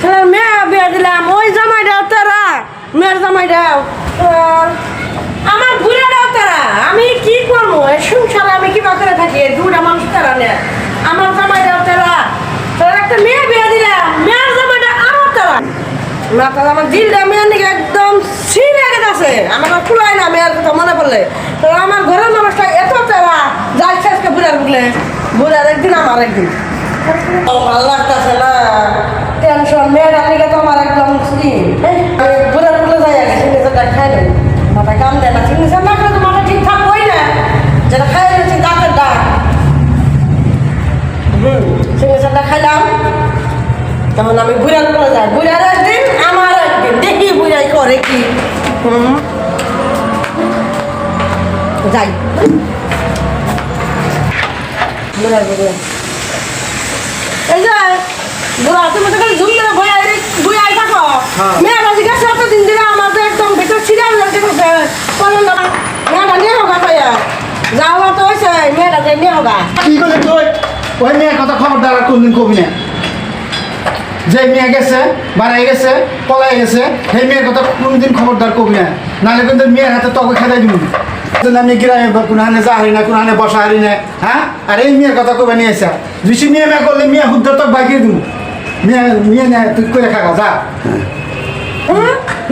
ছেলের মেয়ে বিয়ে দিলাম। ওই জামাইটাও তারা। মেয়ের জামাইটাও। আর আমার বুড়াটাও তারা। আমি কি করব? সংসারে আমি কি করে থাকি? দুটা মানুষ তারা নে। আমার জামাইটাও তারা। তোর একটা মেয়ে বিয়ে দিলাম। মেয়ের জামাইটা আমার তারা। তাহলে আমার দিলটা মেয়ের দিকে একদম ছিঁড়ে গেছে। আমার আর না মেয়ের কথা মনে পড়লে। তো আমার ঘরের মানুষটা এত তারা। যাই শেষকে বুড়ার বুঝলে বুড়ার একদিন, আমার একদিন। ভালো লাগতেছে না টেনশন মেয়েটার দিকে তো আমার একদম স্ত্রী বুড়ার বুড়ে যাই আগে সিগনেচারটা খাই দেয় মাথা কাম দেয় না সিগনেচার না করে তো মাথা ঠিকঠাক হই না। যেটা খাই দিয়েছি দাঁতের ডাক হুম সিগনেচারটা খাইলাম। তখন আমি বুড়ার করে যাই? বুড়ার একদিন, আমার একদিন। দেখি বুড়াই করে কি। হুম। যাই। বুড়ার বুড়ার এই যে বুড়া তুমি তো ঝুম ধরে ভয় আই ভয় আই থাকো। হ্যাঁ। মেয়েটা জিজ্ঞাসা করতে দিন দিলে আমার তো একদম ভিতর ছিড়া লাগতে করছে বলেন না মেয়েটা নিয়ে হোগা পাইয়া যাওয়া তো হয়েছে মেয়েটা যে নিয়ে হোগা। কি করলি তুই? ওই মেয়ের কথা খবরদার আর কোনদিন কবি না যে মেয়ে গেছে বাড়াই গেছে পলাই গেছে সেই মেয়ের কথা কোনদিন খবরদার কবি না নাহলে কিন্তু মেয়ের হাতে তবে খেদাই দিব আমি গ্রামে কোনো হানে যা হারি না কোনো হানে বসা হারি না হ্যাঁ? আর এই মেয়ের কথা কবে নিয়ে এসে বেশি মেয়ে মেয়ে করলে মেয়ে হুদ্দ তক বাগিয়ে দিব মেয়ে মেয়ে নেয় তুই করে খাগা যা।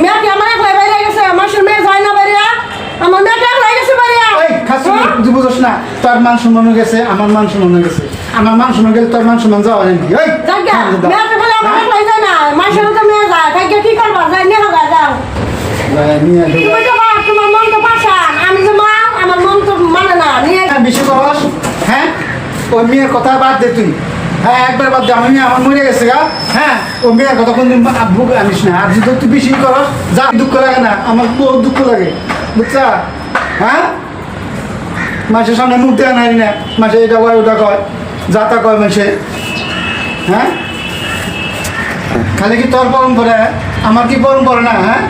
মেয়ে কি আমার একলাই বাইরে গেছে? আমার সে মেয়ে যায় না বাইরে? আমার মেয়েটা একলাই গেছে বাইরে? ওই খাসি তুই বুঝোস না তোর মান সম্মান গেছে আমার মান সম্মান গেছে। আমার মান সম্মান গেলে তোর মান সম্মান যাওয়া নাকি? ওই জায়গা মেয়েটা বলে আমার হ্যাঁ? একলাই যায় না? মাসের তো মেয়ে যায়। কি করবা? যায় হোগা যাও নিয়ে ঢুকে তুমি তো মা তোমার মন তো পাশান আমি যে মা আমার মন তো মানে না নিয়ে হ্যাঁ, বেশি করস হ্যাঁ ওই মেয়ের কথা বাদ দে তুই। হ্যাঁ একবার বাদ দে, আমার মেয়ে আমার মরে গেছে গা। হ্যাঁ ওই মেয়ের কথা কোনদিন আব্বুক আনিস না। আর যদি তুই বেশি করস, যা, দুঃখ লাগে না। আমার বহুত দুঃখ লাগে। বুঝছা? হ্যাঁ? মাসের সামনে মুখ দেওয়া নাই না। মাসে এটা কয়, ওটা কয়। যা তা কয় মাসে। হ্যাঁ? খালি কি তোর পরম্পরা? আমার কি পরম্পরা না হ্যাঁ?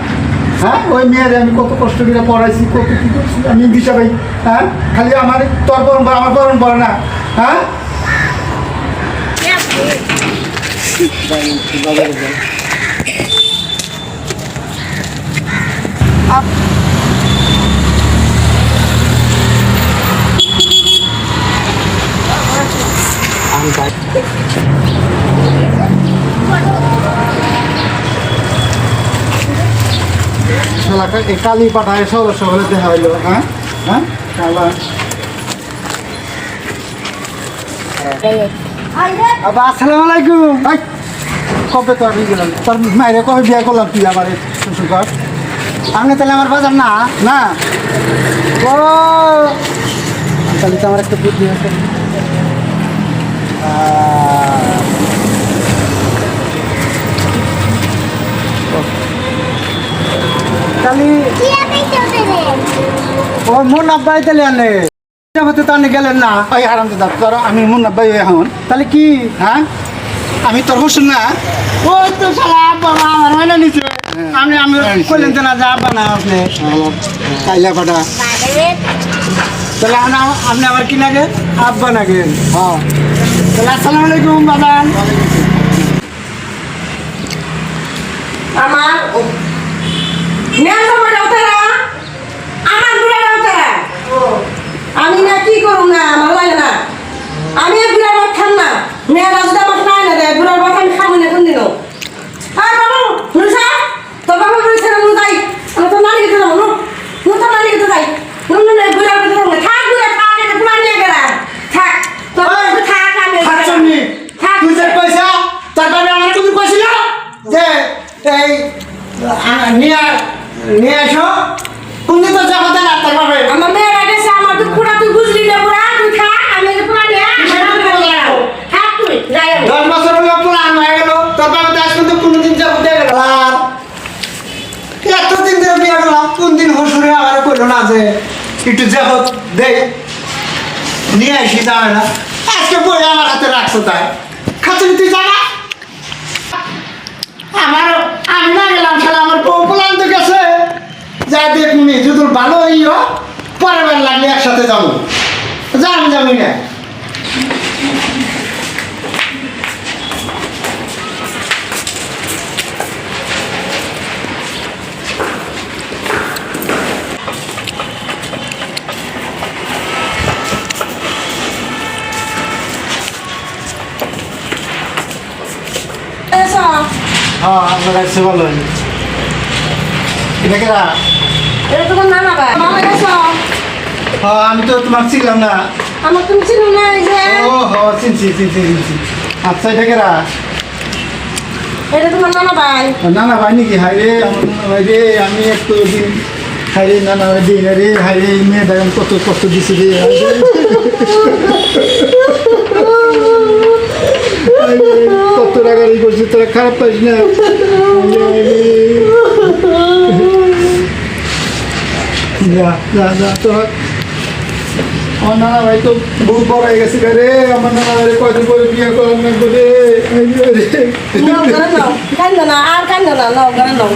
হ্যাঁ ওই মেয়েরে আমি কত কষ্ট করে পড়াইছি, কত কি করছি, আমি দিশা হ্যাঁ খালি আমার তোর পরম্পরা আমার পরম্পরা না হ্যাঁ? শালাকে এই কালি পাঠায় সব সকালে দেখা হইল হ্যাঁ? হ্যাঁ? কালা আবা আসসালামু আলাইকুম। কবে তো আমি গেলাম? তোর মায়ের কবে বিয়ে করলাম তুই আমার শ্বশুর ঘর আমি তাহলে আমার বাজার না? না? ও! তাহলে তো আমার একটা বুদ্ধি আছে। ও মন আব্বাই তাহলে আনে। গেলেন না। ওই দাদা তোর আমি এখন তাহলে কি? হ্যাঁ? আমি তোর বসুন না? ওই তো শালা আব্বা আমার হয় না নিচে আমি আমি হ্যাঁ, কইলেন তো না যে আব্বা না আপনি। কাইলা পাটা তাহলে আপনি আবার কি লাগে আব্বা নাগে। হ্যাঁ। তাহলে আসসালামু আলাইকুম বাদান আমার মেয়ের জামাইটাও তারা আমার বুড়াটাও তারা আমি না আমার লাগে না। আমি এই বুড়ার খান না। মেয়েরা যদি আমাকে নাই না দেয় বুড়ার ভাত আমি খাব না কোনদিনও আর বাবু নুসা তোর বাবা বলেছে না যাই আমি তো নানি গেতে যাব নু তো নানি গেতে যাই নুন নুন বুড়ার গেতে যাব থাক বুড়া থাক এটা পুরা নিয়ে গেলাম থাক তোর বাবা তো থাক আমি হাতছন্নি থাক তুই যে পয়সা তারপরে আমার তুমি কইছিল যে এই আ- নিয়ে নিয়ে এসো কোনদিন তো যাব দেন আর তারপরে আমার মেয়েরা গেছে আমার তো পুরা তুই বুঝলি না পুরা তুই থাক আমি যে পুরা নিয়ে কিসের পুরা নিয়ে? থাক তুই যাই আমি দশ বছর হলো পুরান হয়ে গেল তারপরে তো আজকে তো কোনোদিন যাব দিয়ে গেল আর কোন দিন হসুরে আমার না যে একটু দে নিয়ে আসি না আজকে বই আমার হাতে রাখছো তাই। তুই জানা? আমার আমি না গেলাম শালা আমার বউ তো গেছে। যা দেখুনি যদি ভালো হইও পরের বার লাগলে একসাথে যাব। যা আমি যাবি না। হ্যাঁ আপনার কাছে ভালো এটা কেরা এটা তোমার নানা ভাই। ভালো গেছো? হ্যাঁ আমি তো তোমার না। আমার তুমি চিনো না এই যে? ও হ চিনছি চিনছি চিনছি আচ্ছা এটা কেরা এটা তোমার নানা ভাই। নাকি? হাই রে আমার নানা ভাই রে আমি একটু দিন হাই রে নানা ভাই দিন রে হাই রে মেয়ে দেখেন কত কষ্ট দিছে রে হাই রে। হাই গাড়ি করছিস তোরা খারাপ পাইস না। যা যা যা তোরা আমার নানা ভাই তো বহু বড় হয়ে গেছে রে আমার নানা ভাই কয়দিন পরে বিয়ে করার না করে করে আর কান্দ না নাও করে নাও।